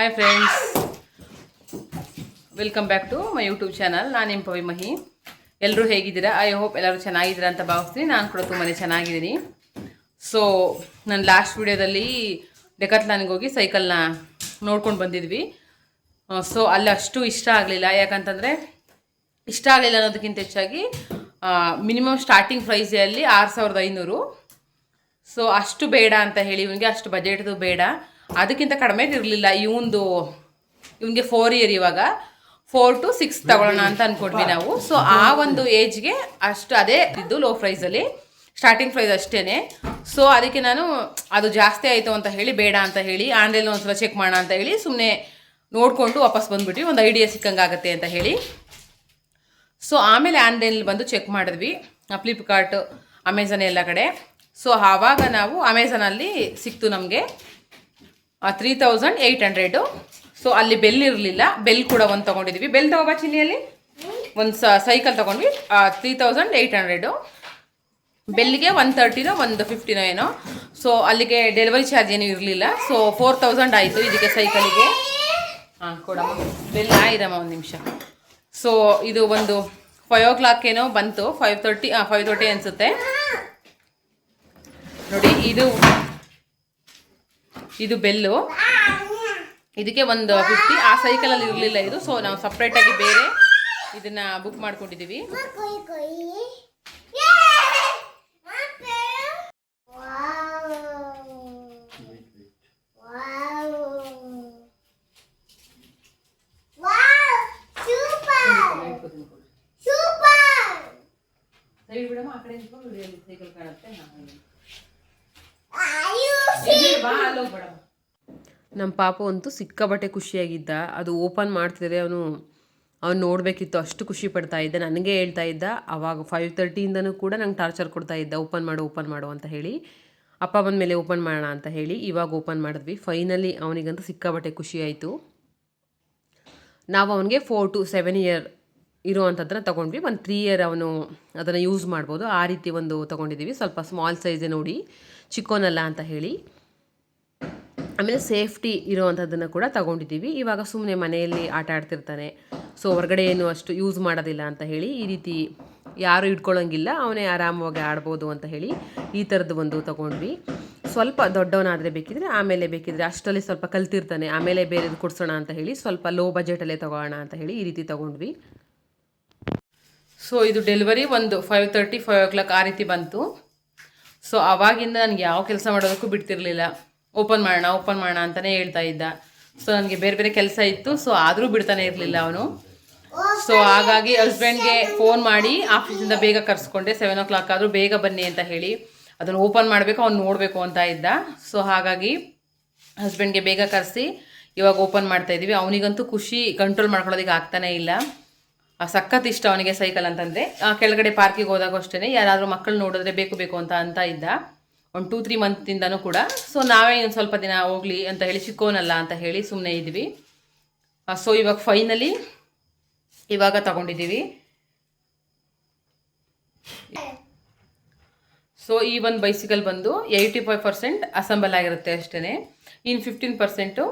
Hi friends welcome back to my YouTube channel ನಾನು ನಿಮ್ಮ ಪವಿ ಮಹಿ. ಎಲ್ಲರೂ ಹೇಗಿದ್ದೀರಾ? ಐ ಹೋಪ್ ಎಲ್ಲರೂ ಚೆನ್ನಾಗಿದ್ದೀರಾ ಅಂತ ಭಾವಿಸ್ತೀನಿ. ನಾನು ಕೂಡ ತುಂಬಾ ಚೆನ್ನಾಗಿದ್ದೀನಿ. ಸೊ ನಾನು ಲಾಸ್ಟ್ ವಿಡಿಯೋದಲ್ಲಿ ಡೆಕತ್ಲಾನಿಗೆ ಹೋಗಿ ಸೈಕಲ್ನ ನೋಡ್ಕೊಂಡು ಬಂದಿದ್ವಿ. ಸೊ ಅಲ್ಲಿ ಅಷ್ಟು ಇಷ್ಟ ಆಗಲಿಲ್ಲ. ಯಾಕಂತಂದರೆ ಇಷ್ಟ ಆಗಲಿಲ್ಲ ಅನ್ನೋದಕ್ಕಿಂತ ಹೆಚ್ಚಾಗಿ ಮಿನಿಮಮ್ ಸ್ಟಾರ್ಟಿಂಗ್ ಪ್ರೈಸಲ್ಲಿ ಆರು ಸಾವಿರದ ಐನೂರು. ಸೊ ಅಷ್ಟು ಬೇಡ ಅಂತ ಹೇಳಿ, ಇವನಿಗೆ ಅಷ್ಟು ಬಜೆಟ್ದು ಬೇಡ. ಅದಕ್ಕಿಂತ ಕಡಿಮೆ ಇರಲಿಲ್ಲ. ಇವಂದು ಇವನಿಗೆ ಫೋರ್ ಇಯರ್ ಇವಾಗ. ಫೋರ್ ಟು ಸಿಕ್ಸ್ ತಗೊಳ್ಳೋಣ ಅಂತ ಅನ್ಕೊಂಡ್ವಿ ನಾವು. ಸೊ ಆ ಒಂದು ಏಜ್ಗೆ ಅಷ್ಟು ಅದೇ ಇದ್ದು ಲೋ ಪ್ರೈಸಲ್ಲಿ ಸ್ಟಾರ್ಟಿಂಗ್ ಪ್ರೈಸ್ ಅಷ್ಟೇ ಸೊ ಅದಕ್ಕೆ ನಾನು ಅದು ಜಾಸ್ತಿ ಆಯಿತು ಅಂತ ಹೇಳಿ ಬೇಡ ಅಂತ ಹೇಳಿ ಆನ್ಲೈನ್ ಒಂದ್ಸಲ ಚೆಕ್ ಮಾಡೋಣ ಅಂತ ಹೇಳಿ ಸುಮ್ಮನೆ ನೋಡಿಕೊಂಡು ವಾಪಸ್ ಬಂದುಬಿಟ್ವಿ. ಒಂದು ಐಡಿಯಾ ಸಿಕ್ಕಂಗಾಗತ್ತೆ ಅಂತ ಹೇಳಿ. ಸೊ ಆಮೇಲೆ ಆನ್ಲೈನಲ್ಲಿ ಬಂದು ಚೆಕ್ ಮಾಡಿದ್ವಿ. ಫ್ಲಿಪ್ಕಾರ್ಟ್ ಅಮೆಝಾನ್ ಎಲ್ಲ ಕಡೆ. ಸೊ ಆವಾಗ ನಾವು ಅಮೆಝಾನಲ್ಲಿ ಸಿಕ್ತು ನಮಗೆ. Three thousand eight hundred so ಅಲ್ಲಿ ಬೆಲ್ ಇರಲಿಲ್ಲ. ಬೆಲ್ ಕೂಡ ಒಂದು ತೊಗೊಂಡಿದ್ವಿ. ಬೆಲ್ ತಗೋಬಾ ಚಿಲ್ಲಿಯಲ್ಲಿ ಒಂದು ಸೈಕಲ್ ತೊಗೊಂಡ್ವಿ. ತ್ರೀ ತೌಸಂಡ್ ಏಯ್ಟ್ ಹಂಡ್ರೆಡು ಬೆಲ್ಲಿಗೆ ಒನ್ ತರ್ಟಿನೋ ಒಂದು ಫಿಫ್ಟಿನೋ ಏನೋ. ಸೊ ಅಲ್ಲಿಗೆ ಡೆಲಿವರಿ ಚಾರ್ಜ್ ಏನೂ ಇರಲಿಲ್ಲ. ಸೊ ಫೋರ್ ತೌಸಂಡ್ ಆಯಿತು ಇದಕ್ಕೆ ಸೈಕಲಿಗೆ ಹಾಂ, ಕೊಡಮ್ಮ. ಬೆಲ್ ಇರಮ್ಮ ಒಂದು ನಿಮಿಷ. ಸೊ ಇದು ಒಂದು ಫೈವ್ ಓ ಕ್ಲಾಕ್ ಏನೋ ಬಂತು. ಫೈವ್ ತರ್ಟಿ ಫೈವ್ ತರ್ಟಿ ಅನಿಸುತ್ತೆ. ನೋಡಿ, ಇದು ಇದು ಬೆಲ್ಲು. ಇದಕ್ಕೆ ಒಂದು ಫಿಫ್ಟಿ ಆ ಸೈಕಲಲ್ಲಿ ಇರಲಿಲ್ಲ ಇದು ಸೊ ನಾವು ಸಪ್ರೇಟಾಗಿ ಬೇರೆ ಇದನ್ನ ಬುಕ್ ಮಾಡ್ಕೊಂಡಿದ್ದೀವಿ ಸೈಕಲ್ ಕಾಣುತ್ತೆ ಅಲ್ಲಿ ನಮ್ಮ ಪಾಪ ಅಂತೂ ಸಿಕ್ಕಾಬಟ್ಟೆ ಖುಷಿಯಾಗಿದ್ದ. ಅದು ಓಪನ್ ಮಾಡ್ತಿದ್ರೆ ಅವನು ಅವ್ನು ನೋಡಬೇಕಿತ್ತು ಅಷ್ಟು ಖುಷಿ ಪಡ್ತಾ ಇದ್ದ. ನನಗೆ ಹೇಳ್ತಾ ಇದ್ದ. ಅವಾಗ ಫೈವ್ ತರ್ಟಿಯಿಂದನೂ ಕೂಡ ನಂಗೆ ಟಾರ್ಚರ್ ಕೊಡ್ತಾ ಇದ್ದ. ಓಪನ್ ಮಾಡು ಓಪನ್ ಮಾಡು ಅಂತ ಹೇಳಿ. ಅಪ್ಪ ಬಂದ ಮೇಲೆ ಓಪನ್ ಮಾಡೋಣ ಅಂತ ಹೇಳಿ ಇವಾಗ ಓಪನ್ ಮಾಡಿದ್ವಿ. ಫೈನಲಿ ಅವನಿಗಂತೂ ಸಿಕ್ಕಾಬಟ್ಟೆ ಖುಷಿ ಆಯಿತು. ನಾವು ಅವನಿಗೆ ಫೋರ್ ಟು ಸೆವೆನ್ ಇಯರ್ ಇರುವಂಥದ್ದನ್ನ ತೊಗೊಂಡ್ವಿ. ಒಂದು ತ್ರೀ ಇಯರ್ ಅವನು ಅದನ್ನು ಯೂಸ್ ಮಾಡ್ಬೋದು. ಆ ರೀತಿ ಒಂದು ತೊಗೊಂಡಿದ್ದೀವಿ. ಸ್ವಲ್ಪ ಸ್ಮಾಲ್ ಸೈಜೇ ನೋಡಿ. ಚಿಕ್ಕೋನಲ್ಲ ಅಂತ ಹೇಳಿ. ಆಮೇಲೆ ಸೇಫ್ಟಿ ಇರೋವಂಥದ್ದನ್ನು ಕೂಡ ತಗೊಂಡಿದ್ದೀವಿ. ಇವಾಗ ಸುಮ್ಮನೆ ಮನೆಯಲ್ಲಿ ಆಟ ಆಡ್ತಿರ್ತಾನೆ. ಸೊ ಹೊರಗಡೆ ಏನು ಅಷ್ಟು ಯೂಸ್ ಮಾಡೋದಿಲ್ಲ ಅಂತ ಹೇಳಿ ಈ ರೀತಿ ಯಾರು ಇಟ್ಕೊಳ್ಳೋಂಗಿಲ್ಲ ಅವನೇ ಆರಾಮವಾಗಿ ಆಡ್ಬೋದು ಅಂತ ಹೇಳಿ ಈ ಥರದ್ದು ಒಂದು ತಗೊಂಡ್ವಿ. ಸ್ವಲ್ಪ ದೊಡ್ಡವನಾದರೆ ಬೇಕಿದ್ರೆ ಆಮೇಲೆ ಬೇಕಿದ್ರೆ ಅಷ್ಟರಲ್ಲಿ ಸ್ವಲ್ಪ ಕಲ್ತಿರ್ತಾನೆ. ಆಮೇಲೆ ಬೇರೆದು ಕೊಡಿಸೋಣ ಅಂತ ಹೇಳಿ ಸ್ವಲ್ಪ ಲೋ ಬಜೆಟಲ್ಲೇ ತಗೋಣ ಅಂತ ಹೇಳಿ ಈ ರೀತಿ ತಗೊಂಡ್ವಿ. ಸೊ ಇದು ಡೆಲಿವರಿ ಒಂದು five thirty five o'clock ಆ ರೀತಿ ಬಂತು. ಸೊ ಅವಾಗಿಂದ ನನಗೆ ಯಾವ ಕೆಲಸ ಮಾಡೋದಕ್ಕೂ ಬಿಡ್ತಿರ್ಲಿಲ್ಲ. ಓಪನ್ ಮಾಡೋಣ ಓಪನ್ ಮಾಡೋಣ ಅಂತಲೇ ಹೇಳ್ತಾ ಇದ್ದ. ಸೊ ನನಗೆ ಬೇರೆ ಬೇರೆ ಕೆಲಸ ಇತ್ತು. ಸೊ ಆದರೂ ಬಿಡ್ತಾನೆ ಇರಲಿಲ್ಲ ಅವನು. ಸೊ ಹಾಗಾಗಿ ಹಸ್ಬೆಂಡ್ಗೆ ಫೋನ್ ಮಾಡಿ ಆಫೀಸಿಂದ ಬೇಗ ಕರ್ಸ್ಕೊಂಡೆ ಸೆವೆನ್ ಓ ಕ್ಲಾಕ್ ಆದರೂ ಬೇಗ ಬನ್ನಿ ಅಂತ ಹೇಳಿ. ಅದನ್ನು ಓಪನ್ ಮಾಡಬೇಕು, ಅವ್ನು ನೋಡಬೇಕು ಅಂತ ಇದ್ದ. ಸೊ ಹಾಗಾಗಿ ಹಸ್ಬೆಂಡ್ಗೆ ಬೇಗ ಕರೆಸಿ, ಇವಾಗ ಓಪನ್ ಮಾಡ್ತಾ ಇದ್ದೀವಿ ಅವನಿಗಂತೂ ಖುಷಿ ಕಂಟ್ರೋಲ್ ಮಾಡ್ಕೊಳ್ಳೋದಕ್ಕೆ ಆಗ್ತಾನೇ ಇಲ್ಲ. ಸಖತ್ ಇಷ್ಟ ಅವನಿಗೆ ಸೈಕಲ್ ಅಂತಂದರೆ. ಕೆಳಗಡೆ ಪಾರ್ಕಿಗೆ ಹೋದಾಗ ಅಷ್ಟೇ ಯಾರಾದರೂ ಮಕ್ಕಳು ನೋಡಿದ್ರೆ ಬೇಕು ಬೇಕು ಅಂತ ಅಂತ ಇದ್ದ. ಒಂದು ಟೂ ತ್ರೀ ಮಂತಿಂದನೂ ಕೂಡ. ಸೊ ನಾವೇ ಒಂದು ಸ್ವಲ್ಪ ದಿನ ಹೋಗಲಿ ಅಂತ ಹೇಳಿ ಚಿಕ್ಕೋನಲ್ಲ ಅಂತ ಹೇಳಿ ಸುಮ್ಮನೆ ಇದ್ವಿ. ಸೊ ಇವಾಗ ಫೈನಲಿ ಇವಾಗ ತಗೊಂಡಿದ್ದೀವಿ. ಸೊ ಈ ಒಂದು ಬೈಸಿಕಲ್ ಬಂದು ಏಯ್ಟಿ ಫೈವ್ ಪರ್ಸೆಂಟ್ ಅಸೆಂಬಲ್ ಆಗಿರುತ್ತೆ ಅಷ್ಟೇ ಇನ್ನು ಫಿಫ್ಟೀನ್ ಪರ್ಸೆಂಟು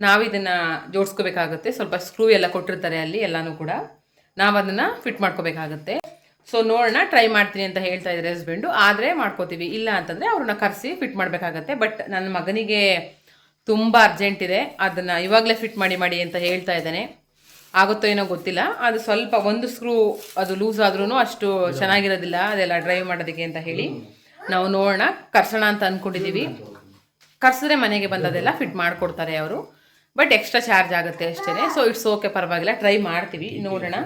ನಾವು ಇದನ್ನು ಜೋಡಿಸ್ಕೋಬೇಕಾಗುತ್ತೆ. ಸ್ವಲ್ಪ ಸ್ಕ್ರೂ ಎಲ್ಲ ಕೊಟ್ಟಿರ್ತಾರೆ ಅಲ್ಲಿ, ಎಲ್ಲನೂ ಕೂಡ. ನಾವು ಅದನ್ನು ಫಿಟ್ ಮಾಡ್ಕೋಬೇಕಾಗುತ್ತೆ. ಸೊ ನೋಡೋಣ ಟ್ರೈ ಮಾಡ್ತೀನಿ ಅಂತ ಹೇಳ್ತಾ ಇದ್ದಾರೆ ಹಸ್ಬೆಂಡು ಆದರೆ ಮಾಡ್ಕೋತೀವಿ. ಇಲ್ಲ ಅಂತಂದರೆ ಅವ್ರನ್ನ ಕರೆಸಿ ಫಿಟ್ ಮಾಡಬೇಕಾಗತ್ತೆ. ಬಟ್ ನನ್ನ ಮಗನಿಗೆ ತುಂಬ ಅರ್ಜೆಂಟ್ ಇದೆ. ಅದನ್ನು ಇವಾಗಲೇ ಫಿಟ್ ಮಾಡಿ ಮಾಡಿ ಅಂತ ಹೇಳ್ತಾ ಇದ್ದಾನೆ. ಆಗುತ್ತೋ ಏನೋ ಗೊತ್ತಿಲ್ಲ. ಅದು ಸ್ವಲ್ಪ ಒಂದು ಸ್ಕ್ರೂ ಅದು ಲೂಸ್ ಆದ್ರೂ ಅಷ್ಟು ಚೆನ್ನಾಗಿರೋದಿಲ್ಲ. ಅದೆಲ್ಲ ಡ್ರೈವ್ ಮಾಡೋದಕ್ಕೆ ಅಂತ ಹೇಳಿ. ನಾವು ನೋಡೋಣ, ಕರ್ಸೋಣ ಅಂತ ಅಂದ್ಕೊಂಡಿದ್ದೀವಿ ಕರ್ಸಿದ್ರೆ ಮನೆಗೆ ಬಂದದೆಲ್ಲ ಫಿಟ್ ಮಾಡಿಕೊಡ್ತಾರೆ ಅವರು. ಬಟ್ ಎಕ್ಸ್ಟ್ರಾ ಚಾರ್ಜ್ ಆಗುತ್ತೆ ಅಷ್ಟೇ ಸೊ ಇಟ್ಸ್ ಓಕೆ ಪರವಾಗಿಲ್ಲ. ಟ್ರೈ ಮಾಡ್ತೀವಿ. ನೋಡೋಣ.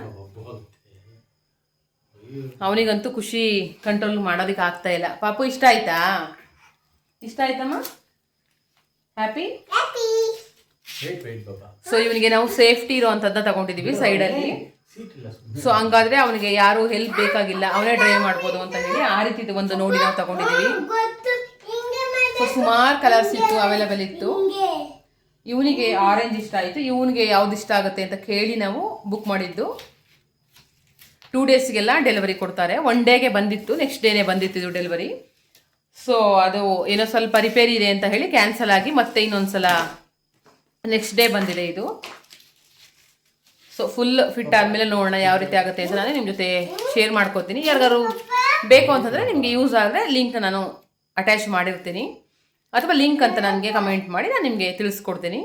ಅವನಿಗಂತೂ ಖುಷಿ ಕಂಟ್ರೋಲ್ ಮಾಡೋದಕ್ಕೆ ಆಗ್ತಾ ಇಲ್ಲ. ಪಾಪು ಇಷ್ಟ ಆಯ್ತಾ? ಇಷ್ಟ ಆಯ್ತಮ್ಮ? ಹ್ಯಾಪಿ ಸೊ ಇವನಿಗೆ ನಾವು ಸೇಫ್ಟಿ ಇರೋವಂಥದ್ದು ತಗೊಂಡಿದ್ದೀವಿ ಸೈಡಲ್ಲಿ ಸೊ ಹಂಗಾದ್ರೆ ಅವನಿಗೆ ಯಾರು ಹೆಲ್ಪ್ ಬೇಕಾಗಿಲ್ಲ. ಅವನೇ ಡ್ರೈವ್ ಮಾಡ್ಬೋದು ಅಂತ ಹೇಳಿ ಆ ರೀತಿ ಒಂದು ನೋಡಿ ನಾವು ತಗೊಂಡಿದ್ದೀವಿ. ಸೊ ಸುಮಾರು ಕಲರ್ಸ್ ಇತ್ತು ಅವೈಲೇಬಲ್ ಇತ್ತು. ಇವನಿಗೆ ಆರೆಂಜ್ ಇಷ್ಟ ಆಯಿತು, ಇವನಿಗೆ ಯಾವ್ದು ಇಷ್ಟ ಆಗುತ್ತೆ ಅಂತ ಕೇಳಿ ನಾವು ಬುಕ್ ಮಾಡಿದ್ದು. ಟೂ ಡೇಸ್ಗೆಲ್ಲ ಡೆಲಿವರಿ ಕೊಡ್ತಾರೆ. ಒನ್ ಡೇಗೆ ಬಂದಿತ್ತು ನೆಕ್ಸ್ಟ್ ಡೇನೇ ಬಂದಿತ್ತು ಇದು ಡೆಲಿವರಿ ಸೊ ಅದು ಏನೋ ಸ್ವಲ್ಪ ರಿಪೇರಿ ಇದೆ ಅಂತ ಹೇಳಿ ಕ್ಯಾನ್ಸಲ್ ಆಗಿ ಮತ್ತೆ ಇನ್ನೊಂದ್ಸಲ ನೆಕ್ಸ್ಟ್ ಡೇ ಬಂದಿದೆ ಇದು. ಸೊ ಫುಲ್ ಫಿಟ್ ಆದಮೇಲೆ ನೋಡೋಣ ಯಾವ ರೀತಿ ಆಗುತ್ತೆ ಅಂತ ನಾನು ನಿಮ್ಮ ಜೊತೆ ಶೇರ್ ಮಾಡ್ಕೋತೀನಿ. ಯಾರಿಗಾರು ಬೇಕು ಅಂತಂದರೆ ನಿಮಗೆ ಯೂಸ್ ಆದರೆ ಲಿಂಕ್ನ ನಾನು ಅಟ್ಯಾಚ್ ಮಾಡಿರ್ತೀನಿ. ಅಥವಾ ಲಿಂಕ್ ಅಂತ ನನಗೆ ಕಮೆಂಟ್ ಮಾಡಿ, ನಾನು ನಿಮಗೆ ತಿಳಿಸ್ಕೊಡ್ತೀನಿ.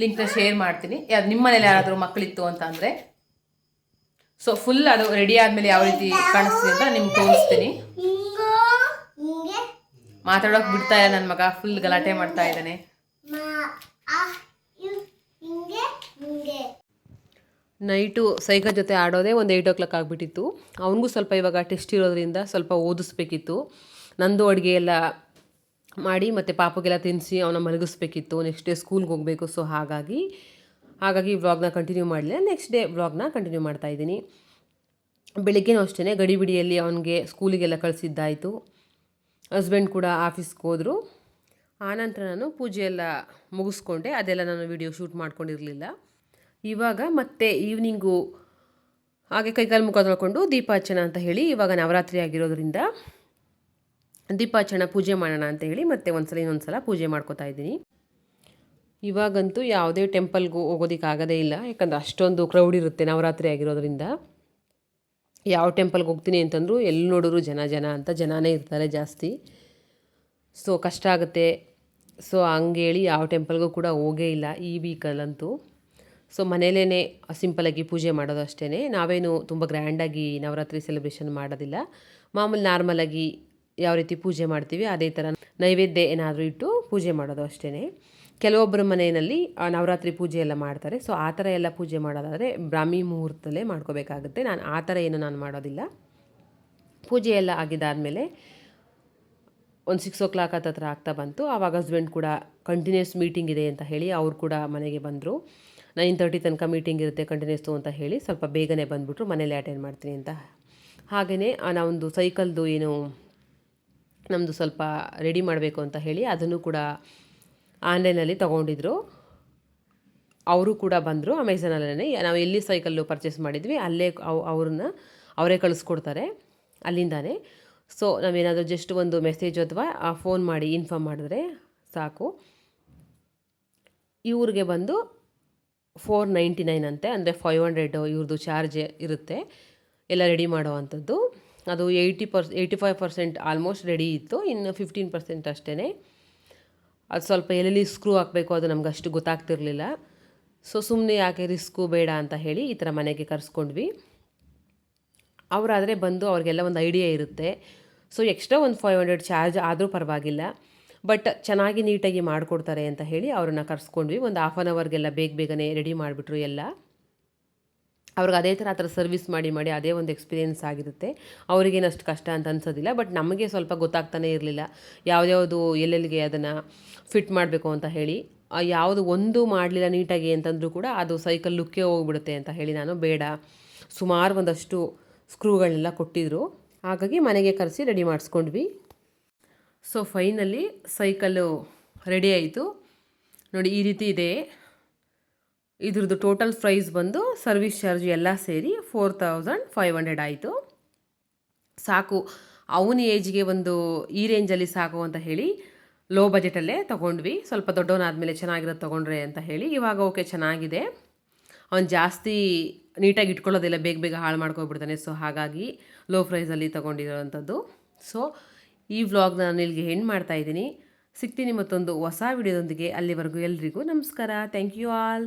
ಲಿಂಕ್ನ ಶೇರ್ ಮಾಡ್ತೀನಿ. ಯಾರು ನಿಮ್ಮ ಮನೇಲಿ ಯಾರಾದರೂ ಮಕ್ಕಳಿತ್ತು ಅಂತ ಅಂದರೆ? ಸೊ ಫುಲ್ ಅದು ರೆಡಿ ಆದಮೇಲೆ ಯಾವ ರೀತಿ ಕಾಣಿಸ್ತೀನಿ ಅಂತ ನಿಮ್ಗೆ ತೋರಿಸ್ತೀನಿ. ಮಾತಾಡೋಕೆ ಬಿಡ್ತಾ ಇಲ್ಲ ನನ್ನ ಮಗ ಫುಲ್ ಗಲಾಟೆ ಮಾಡ್ತಾ ಇದ್ದಾನೆ. ನೈಟು ಸೈಕಲ್ ಜೊತೆ ಆಡೋದೇ ಒಂದು ಏಯ್ಟ್ ಓ ಕ್ಲಾಕ್ ಆಗಿಬಿಟ್ಟಿತ್ತು. ಅವನಿಗೂ ಸ್ವಲ್ಪ ಇವಾಗ ಟೆಸ್ಟ್ ಇರೋದ್ರಿಂದ ಸ್ವಲ್ಪ ಓದಿಸ್ಬೇಕಿತ್ತು. ನಂದು ಅಡುಗೆ ಎಲ್ಲ ಮಾಡಿ ಮತ್ತು ಪಾಪಗೆಲ್ಲ ತಿನ್ನಿಸಿ ಅವನ ಮಲಗಿಸ್ಬೇಕಿತ್ತು. ನೆಕ್ಸ್ಟ್ ಡೇ ಸ್ಕೂಲ್ಗೆ ಹೋಗಬೇಕು. ಸೊ ಹಾಗಾಗಿ ಹಾಗಾಗಿ ವ್ಲಾಗ್ನ ಕಂಟಿನ್ಯೂ ಮಾಡಲಿಲ್ಲ. ನೆಕ್ಸ್ಟ್ ಡೇ ವ್ಲಾಗ್ನ ಕಂಟಿನ್ಯೂ ಮಾಡ್ತಾ ಇದ್ದೀನಿ. ಬೆಳಿಗ್ಗೆನೂ ಅಷ್ಟೇ ಗಡಿಬಿಡಿಯಲ್ಲಿ ಅವನಿಗೆ ಸ್ಕೂಲಿಗೆಲ್ಲ ಕಳಿಸಿದ್ದಾಯಿತು. ಹಸ್ಬೆಂಡ್ ಕೂಡ ಆಫೀಸ್ಗೆ ಹೋದರು. ಆನಂತರ ನಾನು ಪೂಜೆಯೆಲ್ಲ ಮುಗಿಸ್ಕೊಂಡೆ. ಅದೆಲ್ಲ ನಾನು ವಿಡಿಯೋ ಶೂಟ್ ಮಾಡ್ಕೊಂಡಿರಲಿಲ್ಲ. ಇವಾಗ ಮತ್ತೆ ಈವ್ನಿಂಗು ಹಾಗೆ ಕೈಕಾಲು ಮುಖ ತೊಳ್ಕೊಂಡು ದೀಪಾರ್ಚನ ಅಂತ ಹೇಳಿ ಇವಾಗ ನವರಾತ್ರಿ ಆಗಿರೋದ್ರಿಂದ ದೀಪಾರ್ಚನ ಪೂಜೆ ಮಾಡೋಣ ಅಂತ ಹೇಳಿ ಮತ್ತೆ ಒಂದ್ಸಲ ಇನ್ನೊಂದು ಸಲ ಪೂಜೆ ಮಾಡ್ಕೋತಾ ಇದ್ದೀನಿ. ಇವಾಗಂತೂ ಯಾವುದೇ ಟೆಂಪಲ್ಗೂ ಹೋಗೋದಕ್ಕಾಗೋದೇ ಇಲ್ಲ, ಯಾಕಂದ್ರೆ ಅಷ್ಟೊಂದು ಕ್ರೌಡ್ ಇರುತ್ತೆ ನವರಾತ್ರಿ ಆಗಿರೋದ್ರಿಂದ. ಯಾವ ಟೆಂಪಲ್ಗೆ ಹೋಗ್ತೀನಿ ಅಂತಂದ್ರು ಎಲ್ಲಿ ನೋಡಿದ್ರು ಜನ ಜನ ಅಂತ ಜನನೇ ಇರ್ತಾರೆ ಜಾಸ್ತಿ. ಸೊ ಕಷ್ಟ ಆಗುತ್ತೆ. ಸೊ ಹಂಗೇಳಿ ಯಾವ ಟೆಂಪಲ್ಗೂ ಕೂಡ ಹೋಗೇ ಇಲ್ಲ ಈ ವೀಕಲ್ಲಂತೂ ಸೊ ಮನೇಲೇ ಸಿಂಪಲಾಗಿ ಪೂಜೆ ಮಾಡೋದು ಅಷ್ಟೇ ನಾವೇನು ತುಂಬ ಗ್ರ್ಯಾಂಡಾಗಿ ನವರಾತ್ರಿ ಸೆಲೆಬ್ರೇಷನ್ ಮಾಡೋದಿಲ್ಲ. ಮಾಮೂಲಿ ನಾರ್ಮಲಾಗಿ ಯಾವ ರೀತಿ ಪೂಜೆ ಮಾಡ್ತೀವಿ, ಅದೇ ಥರ ನೈವೇದ್ಯ ಏನಾದರೂ ಇಟ್ಟು ಪೂಜೆ ಮಾಡೋದು ಅಷ್ಟೇ ಕೆಲವೊಬ್ಬರ ಮನೆಯಲ್ಲಿ ನವರಾತ್ರಿ ಪೂಜೆ ಎಲ್ಲ ಮಾಡ್ತಾರೆ. ಸೊ ಆ ಥರ ಎಲ್ಲ ಪೂಜೆ ಮಾಡೋದಾದರೆ ಬ್ರಾಹ್ಮಿ ಮುಹೂರ್ತದಲ್ಲೇ ಮಾಡ್ಕೋಬೇಕಾಗುತ್ತೆ. ನಾನು ಆ ಥರ ಏನು ನಾನು ಮಾಡೋದಿಲ್ಲ. ಪೂಜೆ ಎಲ್ಲ ಆಗಿದ್ದಾದಮೇಲೆ ಒಂದು ಸಿಕ್ಸ್ ಓ ಕ್ಲಾಕ್ ಹತ್ತತ್ರ ಆಗ್ತಾ ಬಂತು. ಆವಾಗ ಹಸ್ಬೆಂಡ್ ಕೂಡ ಕಂಟಿನ್ಯೂಸ್ ಮೀಟಿಂಗ್ ಇದೆ ಅಂತ ಹೇಳಿ ಅವ್ರು ಕೂಡ ಮನೆಗೆ ಬಂದರು. ನೈನ್ ತರ್ಟಿ ತನಕ ಮೀಟಿಂಗ್ ಇರುತ್ತೆ ಕಂಟಿನ್ಯೂಸ್ತು ಅಂತ ಹೇಳಿ ಸ್ವಲ್ಪ ಬೇಗನೆ ಬಂದುಬಿಟ್ರು, ಮನೇಲಿ ಅಟೆಂಡ್ ಮಾಡ್ತೀನಿ ಅಂತ. ಹಾಗೆಯೇ ನಾವೊಂದು ಸೈಕಲ್ದು ಏನು ನಮ್ಮದು ಸ್ವಲ್ಪ ರೆಡಿ ಮಾಡಬೇಕು ಅಂತ ಹೇಳಿ ಅದನ್ನು ಕೂಡ ಆನ್ಲೈನಲ್ಲಿ ತೊಗೊಂಡಿದ್ರು. ಅವರು ಕೂಡ ಬಂದರು ಅಮೆಝಾನಲ್ಲೇ ನಾವು ಎಲ್ಲಿ ಸೈಕಲ್ಲು ಪರ್ಚೇಸ್ ಮಾಡಿದ್ವಿ, ಅಲ್ಲೇ ಅವ್ ಅವ್ರನ್ನ ಅವರೇ ಕಳಿಸ್ಕೊಡ್ತಾರೆ ಅಲ್ಲಿಂದಾನೆ. ಸೊ ನಾವೇನಾದರೂ ಜಸ್ಟ್ ಒಂದು ಮೆಸೇಜ್ ಅಥವಾ ಫೋನ್ ಮಾಡಿ ಇನ್ಫಾರ್ಮ್ ಮಾಡಿದ್ರೆ ಸಾಕು. ಇವ್ರಿಗೆ ಬಂದು ಫೋರ್ ನೈಂಟಿ ನೈನ್ ಅಂತೆ, ಅಂದರೆ ಫೈವ್ ಹಂಡ್ರೆಡ್ ಇವ್ರದ್ದು ಚಾರ್ಜ್ ಇರುತ್ತೆ. ಎಲ್ಲ ರೆಡಿ ಮಾಡೋ ಅಂಥದ್ದು. ಅದು eighty purse eighty five percent almost ready ಇತ್ತು, ಇನ್ನು ಫಿಫ್ಟೀನ್ ಪರ್ಸೆಂಟ್ ಅಷ್ಟೇ ಅದು ಸ್ವಲ್ಪ ಎಲ್ಲೆಲ್ಲಿ ಸ್ಕ್ರೂ ಹಾಕಬೇಕು ಅದು ನಮ್ಗೆ ಅಷ್ಟು ಗೊತ್ತಾಗ್ತಿರ್ಲಿಲ್ಲ. ಸೊ ಸುಮ್ಮನೆ ಯಾಕೆ ರಿಸ್ಕು ಬೇಡ ಅಂತ ಹೇಳಿ ಈ ಥರ ಮನೆಗೆ ಕರೆಸ್ಕೊಂಡ್ವಿ. ಅವರಾದರೆ ಬಂದು ಅವ್ರಿಗೆಲ್ಲ ಒಂದು ಐಡಿಯಾ ಇರುತ್ತೆ. ಸೊ ಎಕ್ಸ್ಟ್ರಾ ಒಂದು ಫೈವ್ ಹಂಡ್ರೆಡ್ ಚಾರ್ಜ್ ಆದರೂ ಪರವಾಗಿಲ್ಲ. ಬಟ್ ಚೆನ್ನಾಗಿ ನೀಟಾಗಿ ಮಾಡಿಕೊಡ್ತಾರೆ ಅಂತ ಹೇಳಿ ಅವ್ರನ್ನ ಕರೆಸ್ಕೊಂಡ್ವಿ. ಒಂದು ಹಾಫ್ ಆನ್ ಅವರ್ಗೆಲ್ಲ ಬೇಗ ಬೇಗನೆ ರೆಡಿ ಮಾಡಿಬಿಟ್ರು ಎಲ್ಲ. ಅವ್ರಿಗೆ ಅದೇ ಥರ ಆ ಥರ ಸರ್ವಿಸ್ ಮಾಡಿ ಮಾಡಿ ಅದೇ ಒಂದು ಎಕ್ಸ್ಪೀರಿಯೆನ್ಸ್ ಆಗಿರುತ್ತೆ. ಅವ್ರಿಗೇನು ಅಷ್ಟು ಕಷ್ಟ ಅಂತ ಅನ್ಸೋದಿಲ್ಲ ಬಟ್ ನಮಗೆ ಸ್ವಲ್ಪ ಗೊತ್ತಾಗ್ತಾನೆ ಇರಲಿಲ್ಲ. ಯಾವ್ದ್ಯಾವುದು ಎಲ್ಲೆಲ್ಲಿಗೆ ಅದನ್ನು ಫಿಟ್ ಮಾಡಬೇಕು ಅಂತ ಹೇಳಿ ಯಾವುದು ಒಂದು ಮಾಡಲಿಲ್ಲ ನೀಟಾಗಿ ಅಂತಂದರೂ ಕೂಡ ಅದು ಸೈಕಲ್ ಲುಕ್ಕೇ ಹೋಗ್ಬಿಡುತ್ತೆ ಅಂತ ಹೇಳಿ ನಾನು ಬೇಡ. ಸುಮಾರು ಒಂದಷ್ಟು ಸ್ಕ್ರೂಗಳನ್ನೆಲ್ಲ ಕೊಟ್ಟಿದ್ರು. ಹಾಗಾಗಿ ಮನೆಗೆ ಕರೆಸಿ ರೆಡಿ ಮಾಡಿಸ್ಕೊಂಡ್ವಿ. ಸೊ ಫೈನಲಿ ಸೈಕಲ್ಲು ರೆಡಿ ಆಯಿತು. ನೋಡಿ, ಈ ರೀತಿ ಇದೆ. ಇದ್ರದ್ದು ಟೋಟಲ್ ಪ್ರೈಸ್ ಬಂದು ಸರ್ವಿಸ್ ಚಾರ್ಜ್ ಎಲ್ಲ ಸೇರಿ ಫೋರ್ ತೌಸಂಡ್ ಫೈವ್ ಹಂಡ್ರೆಡ್ ಆಯಿತು. ಸಾಕು, ಅವನ ಏಜ್ಗೆ ಒಂದು ಈ ರೇಂಜಲ್ಲಿ ಸಾಕು ಅಂತ ಹೇಳಿ ಲೋ ಬಜೆಟಲ್ಲೇ ತೊಗೊಂಡ್ವಿ. ಸ್ವಲ್ಪ ದೊಡ್ಡವನಾದಮೇಲೆ ಚೆನ್ನಾಗಿರೋದು ತೊಗೊಂಡ್ರೆ ಅಂತ ಹೇಳಿ ಇವಾಗ ಓಕೆ ಚೆನ್ನಾಗಿದೆ. ಅವನು ಜಾಸ್ತಿ ನೀಟಾಗಿ ಇಟ್ಕೊಳ್ಳೋದಿಲ್ಲ, ಬೇಗ ಬೇಗ ಹಾಳು ಮಾಡ್ಕೊಬಿಡ್ತಾನೆ. ಸೊ ಹಾಗಾಗಿ ಲೋ ಪ್ರೈಸಲ್ಲಿ ತೊಗೊಂಡಿರೋವಂಥದ್ದು ಸೊ ಈ ವ್ಲಾಗ್ನ ನಾನು ಇಲ್ಲಿಗೆ ಹೆಣ್ಣು ಮಾಡ್ತಾ ಇದ್ದೀನಿ. ಸಿಗ್ತೀನಿ ಮತ್ತೊಂದು ಹೊಸ ವಿಡಿಯೋದೊಂದಿಗೆ ಅಲ್ಲಿವರೆಗೂ ಎಲ್ರಿಗೂ ನಮಸ್ಕಾರ. Thank you all